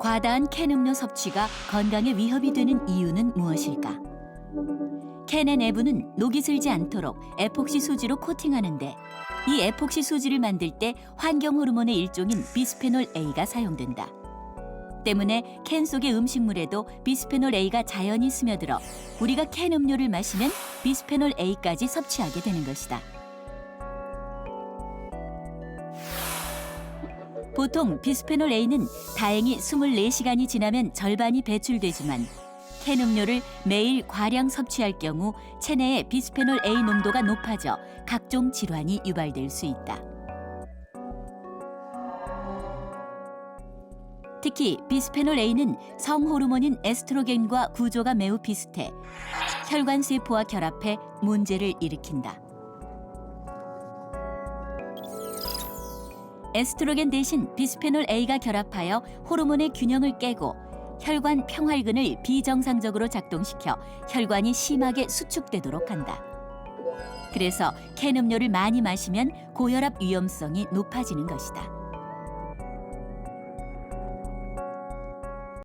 과다한 캔 음료 섭취가 건강에 위협이 되는 이유는 무엇일까? 캔의 내부는 녹이 슬지 않도록 에폭시 수지로 코팅하는데 이 에폭시 수지를 만들 때 환경 호르몬의 일종인 비스페놀 A가 사용된다. 때문에 캔 속의 음식물에도 비스페놀 A가 자연히 스며들어 우리가 캔 음료를 마시면 비스페놀 A까지 섭취하게 되는 것이다. 보통 비스페놀 A는 다행히 24시간이 지나면 절반이 배출되지만 캔 음료를 매일 과량 섭취할 경우 체내의 비스페놀 A 농도가 높아져 각종 질환이 유발될 수 있다. 특히 비스페놀 A는 성호르몬인 에스트로겐과 구조가 매우 비슷해 혈관 세포와 결합해 문제를 일으킨다. 에스트로겐 대신 비스페놀 A가 결합하여 호르몬의 균형을 깨고 혈관 평활근을 비정상적으로 작동시켜 혈관이 심하게 수축되도록 한다. 그래서 캔 음료를 많이 마시면 고혈압 위험성이 높아지는 것이다.